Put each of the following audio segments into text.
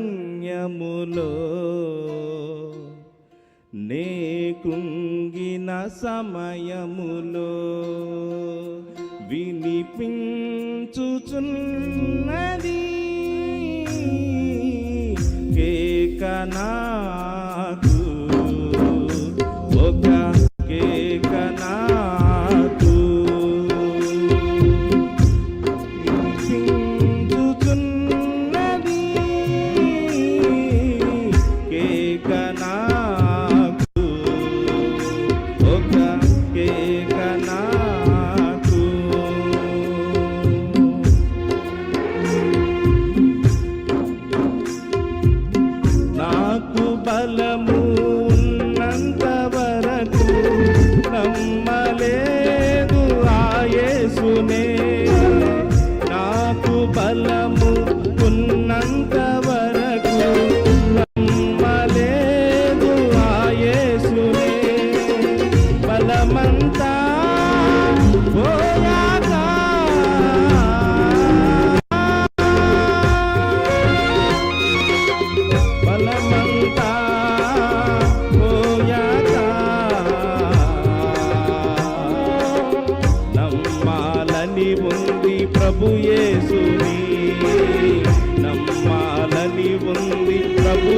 హృదయారణ్యములో నే కుంగిన సమయములో వినిపించుచున్నది కేకనా బలమంతా పోయాక బలమంతా పోయాక నమ్మాలని ఉంది ప్రభు యేసుని. నమ్మాలని ఉంది ప్రభు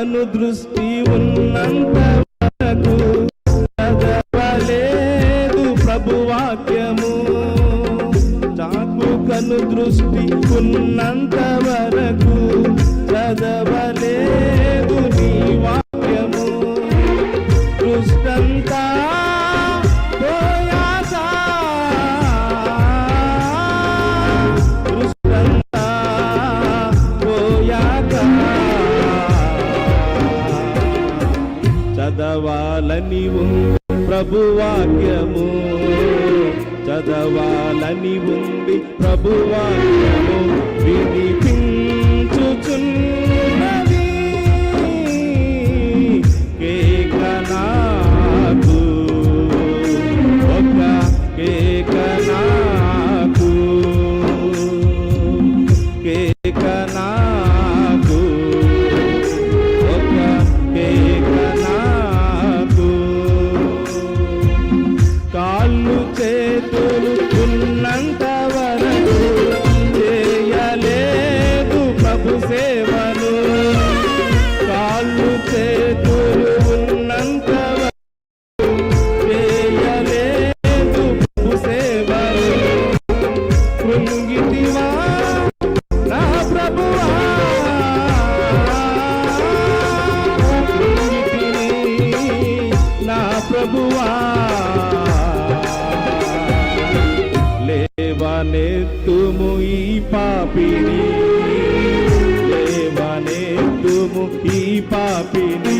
కను దృష్టి ఉన్నంత వరకు చదవలేదు ప్రభు వాక్యము. నాకు కను దృష్టి ఉన్నంత వరకు చదవలేదు నీ వాక్యము. దృష్టంతా చదవాలని ఉంది ప్రభు వాక్యము చదవాలని ఉంది ప్రభు ప్రభువా. లేవనెత్తుము ఈ పాపిని. లేవనెత్తుము ఈ పాపిని.